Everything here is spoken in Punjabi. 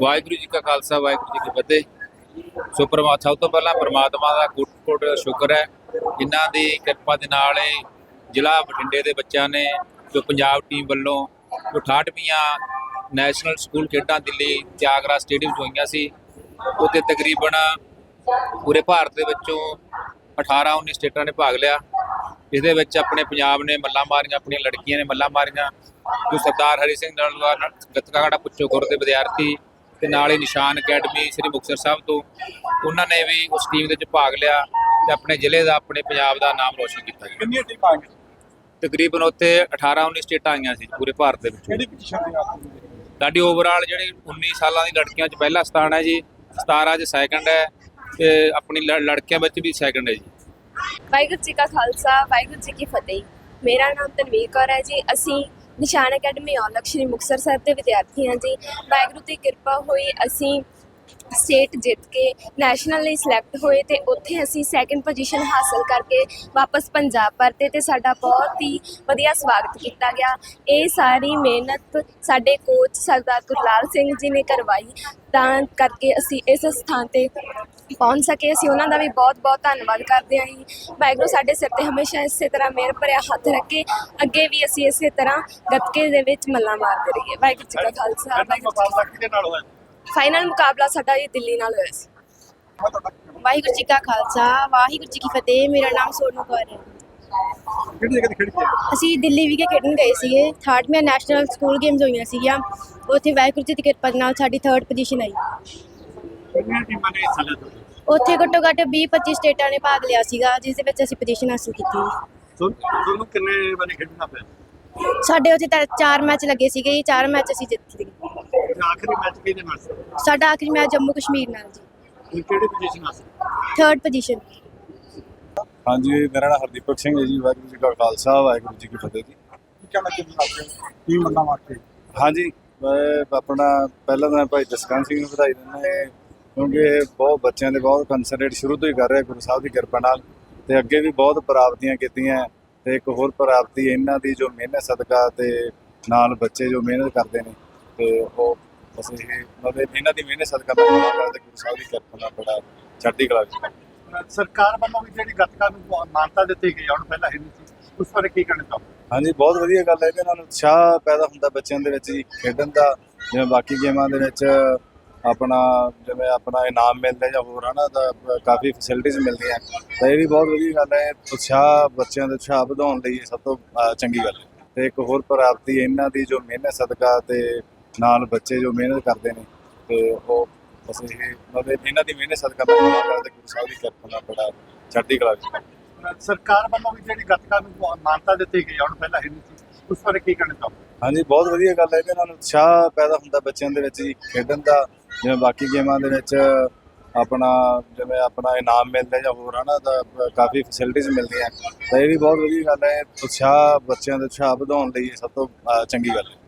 ਵਾਹਿਗੁਰੂ ਜੀ ਕਾ ਖਾਲਸਾ, ਵਾਹਿਗੁਰੂ ਜੀ ਕੀ ਫਤਿਹ। ਸੋ ਪਰਮਾ, ਸਭ ਤੋਂ ਪਹਿਲਾਂ ਪਰਮਾਤਮਾ ਦਾ ਕੋਟ ਕੋਟ ਸ਼ੁਕਰ ਹੈ। ਜਿਨ੍ਹਾਂ ਦੀ ਕਿਰਪਾ ਦੇ ਨਾਲ ਇਹ ਜ਼ਿਲ੍ਹਾ ਬਠਿੰਡੇ ਦੇ ਬੱਚਿਆਂ ਨੇ ਜੋ ਪੰਜਾਬ ਟੀਮ ਵੱਲੋਂ ਜੋ 68ਵੀਆਂ ਨੈਸ਼ਨਲ ਸਕੂਲ ਖੇਡਾਂ ਦਿੱਲੀ ਤਿਆਗਰਾ ਸਟੇਡੀਅਮ 'ਚ ਹੋਈਆਂ ਸੀ, ਉੱਥੇ ਤਕਰੀਬਨ ਪੂਰੇ ਭਾਰਤ ਦੇ ਵਿੱਚੋਂ 18 19 ਸਟੇਟਾਂ ਨੇ ਭਾਗ ਲਿਆ। ਇਹਦੇ ਵਿੱਚ ਆਪਣੇ ਪੰਜਾਬ ਨੇ ਮੱਲਾਂ ਮਾਰੀਆਂ, ਆਪਣੀਆਂ ਲੜਕੀਆਂ ਨੇ ਮੱਲਾਂ ਮਾਰੀਆਂ। ਜੋ ਸਰਦਾਰ ਹਰੀ ਸਿੰਘ ਨਾਲ ਨਲਵਾ ਪੁੱਛੋ ਗੁਰ ਦੇ ਵਿਦਿਆਰਥੀ ਤੇ ਨਾਲ ਹੀ ਨਿਸ਼ਾਨ ਅਕੈਡਮੀ ਸ੍ਰੀ ਮੁਕਤਸਰ ਸਾਹਿਬ ਤੋਂ ਉਹਨਾਂ ਨੇ ਵੀ ਉਸ ਟੀਮ ਦੇ ਵਿੱਚ ਭਾਗ ਲਿਆ ਤੇ ਆਪਣੇ ਜ਼ਿਲ੍ਹੇ ਦਾ ਆਪਣੇ ਪੰਜਾਬ ਦਾ ਨਾਮ ਰੋਸ਼ਨ ਕੀਤਾ ਜੀ ਕਿੰਨੀਆਂ ਟੀਮਾਂ ਆ ਗਈਆਂ ਤਕਰੀਬਨ ਉੱਥੇ 18 19 ਸਟੇਟਾਂ ਆਈਆਂ ਸੀ ਪੂਰੇ ਭਾਰਤ ਦੇ ਵਿੱਚ। ਕਿਹੜੀ ਪੋਜੀਸ਼ਨ ਤੇ ਆਪ ਸਾਡੀ ਓਵਰਆਲ ਜਿਹੜੀ 19 ਸਾਲਾਂ ਦੀ ਲੜਕੀਆਂ 'ਚ ਪਹਿਲਾ ਸਥਾਨ ਹੈ ਜੀ 17 'ਚ ਸੈਕੰਡ ਹੈ ਤੇ ਆਪਣੀ ਲੜਕਿਆਂ ਵਿੱਚ ਵੀ ਸੈਕੰਡ ਹੈ ਜੀ। ਵਾਹਿਗੁਰੂ ਜੀ ਕਾ ਖਾਲਸਾ ਵਾਹਿਗੁਰੂ ਜੀ ਕੀ ਫਤਿਹ। ਮੇਰਾ ਨਾਮ ਤਨਵੀਰ ਕੌਰ ਹੈ ਜੀ। ਅਸੀਂ ਨਿਸ਼ਾਨ ਅਕੈਡਮੀ ਔਲਖ ਸ਼੍ਰੀ ਮੁਕਤਸਰ ਸਾਹਿਬ ਦੇ ਵਿਦਿਆਰਥੀ ਹਾਂ ਜੀ ਵਾਹਿਗੁਰੂ ਦੀ ਕਿਰਪਾ ਹੋਈ ਅਸੀਂ ਸਟੇਟ ਜਿੱਤ ਕੇ ਨੈਸ਼ਨਲ ਲਈ ਸਿਲੈਕਟ ਹੋਏ ਤੇ ਉੱਥੇ ਅਸੀਂ ਸੈਕੰਡ ਪੋਜੀਸ਼ਨ ਹਾਸਲ ਕਰਕੇ ਵਾਪਸ ਪੰਜਾਬ ਪਰਤੇ ਤੇ ਸਾਡਾ ਬਹੁਤ ਹੀ ਵਧੀਆ ਸਵਾਗਤ ਕੀਤਾ ਗਿਆ। ਇਹ ਸਾਰੀ ਮਿਹਨਤ ਸਾਡੇ ਕੋਚ ਸਰਦਾਰ ਗੁਰਲਾਲ ਸਿੰਘ ਜੀ ਨੇ ਕਰਵਾਈ। ਤਾਂ ਕਰਕੇ ਅਸੀਂ ਇਸ ਸਥਾਨ ਤੇ ਪਹੁੰਚ ਸਕੇ। ਅਸੀਂ ਉਹਨਾਂ ਦਾ ਵੀ ਬਹੁਤ-ਬਹੁਤ ਧੰਨਵਾਦ ਕਰਦੇ ਹਾਂ ਜੀ। ਵਾਹਿਗੁਰੂ ਸਾਡੇ ਸਿਰ ਤੇ ਹਮੇਸ਼ਾ ਇਸੇ ਤਰ੍ਹਾਂ ਮਿਹਰ ਭਰਿਆ ਹੱਥ ਰੱਖੇ। ਅੱਗੇ ਵੀ ਅਸੀਂ ਇਸੇ ਤਰ੍ਹਾਂ ਗੱਤਕੇ ਦੇ ਵਿੱਚ ਮੱਲਾਂ ਮਾਰਦੇ ਰਹੀਏ। ਵਾਹਿਗੁਰੂ ਜੀ ਕਾ ਖਾਲਸਾ ਵਾਹਿਗੁਰੂ ਜੀ ਕੀ ਨਾਲ ਹੋਇਆ? ਫਤਿਹ। ਫਾਈਨਲ ਮੁਕਾਬਲਾ ਸਾਡਾ ਜੀ ਦਿੱਲੀ ਨਾਲ ਹੋਇਆ ਸੀ। ਮੈਂ ਵਾਹਿਗੁਰੂ ਜੀ ਕਾ ਖਾਲਸਾ ਵਾਹਿਗੁਰੂ ਜੀ ਕੀ ਫਤਿਹ। ਮੇਰਾ ਨਾਮ ਸੋਨੂ ਕੌਰ ਹੈ। ਕਿਹੜੀ ਜਗ੍ਹਾ ਤੇ ਖੇਡੀ ਹੈ ਅਸੀਂ ਦਿੱਲੀ ਵਿਖੇ ਖੇਡਣ ਗਏ ਸੀਗੇ। 3ਰਡਵੀਂ ਨੈਸ਼ਨਲ ਸਕੂਲ ਗੇਮਸ ਹੋਈਆਂ ਸੀਗੀਆਂ। ਉੱਥੇ ਵਾਹਿਗੁਰੂ ਜੀ ਦੀ ਕਿਰਪਾ ਨਾਲ ਸਾਡੀ 3rd ਪੋਜੀਸ਼ਨ ਆਈ। ਕਿੰਨੀਆਂ ਟੀਮਾਂ ਨੇ ਹਿੱਸਾ ਲਿਆ ਉੱਥੇ ਘੱਟੋ ਘੱਟ 20 25 ਸਟੇਟਾਂ ਨੇ ਭਾਗ ਲਿਆ ਸੀਗਾ ਜਿਸ ਦੇ ਵਿੱਚ ਅਸੀਂ ਪੋਜੀਸ਼ਨ ਹਾਸਲ ਕੀਤੀ। ਤੁਮ- ਤੁਹਾਨੂੰ ਕਿੰਨੇ ਵਾਰੀ ਖੇਡਣਾ ਪਿਆ? ਸਾਡੇ ਉੱਥੇ ਤਾਂ ਚਾਰ ਮੈਚ ਲੱਗੇ ਸੀਗੇ ਜੀ ਚਾਰ ਮੈਚ ਅਸੀਂ ਜਿੱਤ ਗਏ ਤੇ ਆਖਰੀ ਮੈਚ ਕਿਹਦੇ ਨਾਲ ਸੀ? ਸਾਡਾ ਆਖਰੀ ਮੈਚ ਜੰਮੂ ਕਸ਼ਮੀਰ ਨਾਲ ਜੀ। ਤੁਸੀਂ ਕਿਹੜੀ ਪੋਜੀਸ਼ਨ ਹਾਸਲ 3rd ਪੋਜੀਸ਼ਨ ਹਾਂਜੀ ਮੇਰਾ ਨਾਮ ਹਰਦੀਪਕ ਸਿੰਘ ਹੈ ਜੀ ਵਾਹਿਗੁਰੂ ਜੀ ਕਾ ਖਾਲਸਾ ਵਾਹਿਗੁਰੂ ਜੀ ਕੀ ਫਤਿਹ ਜੀ। ਕੀ ਕਹਿਣਾ ਚਾਹੁੰਦੇ ਹੋ ਕੀ ਮੰਨਾ ਮਾਰਦੇ ਹਾਂਜੀ ਮੈਂ ਆਪਣਾ ਪਹਿਲਾਂ ਤਾਂ ਭਾਈ ਜਸਕਰਨ ਸਿੰਘ ਨੂੰ ਵਧਾਈ ਦਿੰਦਾ ਹਾਂ। ਕਿਉਂਕਿ ਬਹੁਤ ਬੱਚਿਆਂ ਦੇ ਬਹੁਤ ਕੰਸਨਟਰੇਟ ਸ਼ੁਰੂ ਤੋਂ ਹੀ ਕਰ ਰਿਹਾ ਗੁਰੂ ਸਾਹਿਬ ਦੀ ਕਿਰਪਾ ਨਾਲ। ਤੇ ਅੱਗੇ ਵੀ ਬਹੁਤ ਪ੍ਰਾਪਤੀਆਂ ਕੀਤੀਆਂ। ਤੇ ਇੱਕ ਹੋਰ ਪ੍ਰਾਪਤੀ ਇਹਨਾਂ ਦੀ ਜੋ ਮਿਹਨਤ ਸਦਕਾ ਤੇ ਨਾਲ ਬੱਚੇ ਜੋ ਮਿਹਨਤ ਕਰਦੇ ਨੇ ਤੇ ਉਹ ਇਹ ਮਤਲਬ ਇਹਨਾਂ ਦੀ ਮਿਹਨਤ ਸਦਕਾ ਕਹਾਂਗਾ ਤੇ ਗੁਰੂ ਸਾਹਿਬ ਦੀ ਕਿਰਪਾ ਨਾਲ ਬੜਾ ਚੜ੍ਹਦੀ ਕਲਾ ਵਿੱਚ। ਸਰਕਾਰ ਵੱਲੋਂ ਵੀ ਜਿਹੜੀ ਗੱਤਕਾ ਨੂੰ ਮਾਨਤਾ ਦਿੱਤੀ ਗਈ ਹੁਣ ਪਹਿਲਾਂ ਹੈ ਨਹੀਂ ਸੀ ਉਸ ਬਾਰੇ ਕੀ ਕਹਿਣਾ ਚਾਹੁੰਦੇ ਹਾਂਜੀ ਬਹੁਤ ਵਧੀਆ ਗੱਲ ਹੈ ਇਹਦੇ ਨਾਲ ਉਤਸ਼ਾਹ ਪੈਦਾ ਹੁੰਦਾ ਬੱਚਿਆਂ ਦੇ ਵਿੱਚ ਜੀ ਖੇਡਣ ਦਾ ਜਿਵੇਂ ਬਾਕੀ ਗੇਮਾਂ ਦੇ ਵਿੱਚ ਆਪਣਾ ਜਿਵੇਂ ਆਪਣਾ ਇਨਾਮ ਮਿਲਦਾ ਜਾਂ ਹੋਰ ਹਨਾ ਤਾਂ ਕਾਫੀ ਫੈਸਿਲਿਟੀਆਂ ਮਿਲਦੀਆਂ। ਤਾਂ ਇਹ ਵੀ ਬਹੁਤ ਵਧੀਆ ਗੱਲ ਹੈ ਉਤਸ਼ਾਹ ਬੱਚਿਆਂ ਦੇ ਉਤਸ਼ਾਹ ਵਧਾਉਣ ਲਈ ਸਭ ਤੋਂ ਚੰਗੀ ਗੱਲ ਹੈ। ਤੇ ਇੱਕ ਹੋਰ ਪ੍ਰਾਪਤੀ ਇਹਨਾਂ ਦੀ ਜੋ ਮਿਹਨਤ ਸਦਕਾ ਤੇ ਨਾਲ ਬੱਚੇ ਜੋ ਮਿਹਨਤ ਕਰਦੇ ਨੇ ਤੇ ਉਹ ਬਸ ਇਹ ਮਤਲਬ ਇਹਨਾਂ ਦੀ ਮਿਹਨਤ ਸਦਕਾ ਕਹਾਂਗਾ ਤੇ ਗੁਰੂ ਸਾਹਿਬ ਦੀ ਕਿਰਪਾ ਨਾਲ ਬੜਾ ਚੜ੍ਹਦੀ ਕਲਾ ਵਿੱਚ ਸਰਕਾਰ ਵੱਲੋਂ ਵੀ ਜਿਹੜੀ ਗੱਤਕਾ ਨੂੰ ਮਾਨਤਾ ਦਿੱਤੀ ਗਈ ਹੁਣ ਪਹਿਲਾਂ ਹੈ ਨਹੀਂ ਸੀ। ਉਸ ਬਾਰੇ ਕੀ ਕਹਿਣਾ ਚਾਹੁੰਦੇ ਹਾਂਜੀ ਬਹੁਤ ਵਧੀਆ ਗੱਲ ਹੈ ਇਹਦੇ ਨਾਲ ਉਤਸ਼ਾਹ ਪੈਦਾ ਹੁੰਦਾ ਬੱਚਿਆਂ ਦੇ ਵਿੱਚ ਜੀ ਖੇਡਣ ਦਾ। ਜਿਵੇਂ ਬਾਕੀ ਗੇਮਾਂ ਦੇ ਵਿੱਚ ਆਪਣਾ, ਜਿਵੇਂ ਆਪਣਾ ਇਨਾਮ ਮਿਲਦਾ ਜਾਂ ਹੋਰ ਹਨਾ, ਤਾਂ ਕਾਫੀ ਫੈਸਿਲਿਟੀਆਂ ਮਿਲਦੀਆਂ। ਤਾਂ ਇਹ ਵੀ ਬਹੁਤ ਵਧੀਆ ਗੱਲ ਹੈ ਉਤਸ਼ਾਹ ਬੱਚਿਆਂ ਦੇ ਉਤਸ਼ਾਹ ਵਧਾਉਣ ਲਈ ਸਭ ਤੋਂ ਚੰਗੀ ਗੱਲ ਹੈ।